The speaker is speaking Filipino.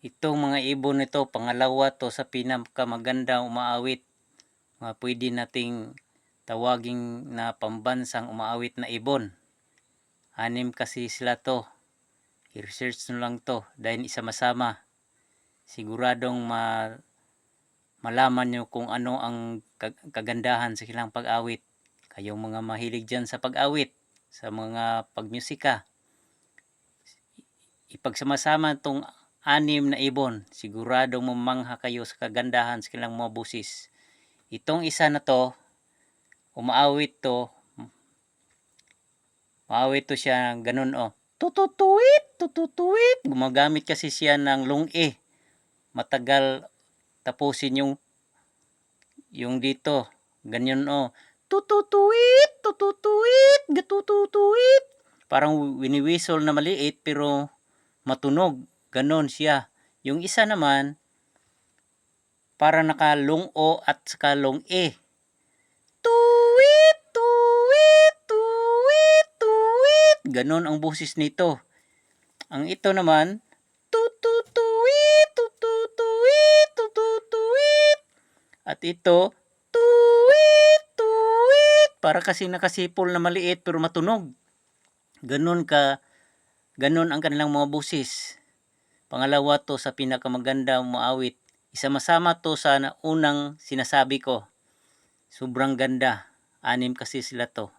Itong mga ibon nito, pangalawa to sa pinakamaganda umaawit. Mga pwede nating tawaging na pambansang umaawit na ibon. Anim kasi sila to. I-research nyo lang to dahil isama-sama. Siguradong ma malaman nyo kung ano ang kag- kagandahan sa kanilang pag-awit. Kayong mga mahilig dyan sa pag-awit, sa mga pagmusika. Ipagsama-sama itong anim na ibon, siguradong mamangha kayo sa kagandahan sa kanilang mga busis. Itong isa na to, umaawit to, maawit to siya ganun oh. Tututuit, tututuit. Gumagamit kasi siya ng lung-e. Matagal tapusin yung yung dito. Ganyan oh. Tututuit, tututuit, gatututuit. Parang winiwhistle na maliit pero matunog. Ganon siya. Yung isa naman, para nakalung o at saka long e. Tuwit, tuwit, tuwit, tuwit. Ganon ang boses nito. Ang ito naman, tututuit, tututuit, tututuit. At ito, tuwit, tuwit. Para kasi nakasipol na maliit pero matunog. Ganon ka, ganon ang kanilang mga busis. Pangalawa to sa pinakamaganda maawit. Isama-sama to sa na- unang sinasabi ko. Sobrang ganda. Anim kasi sila to.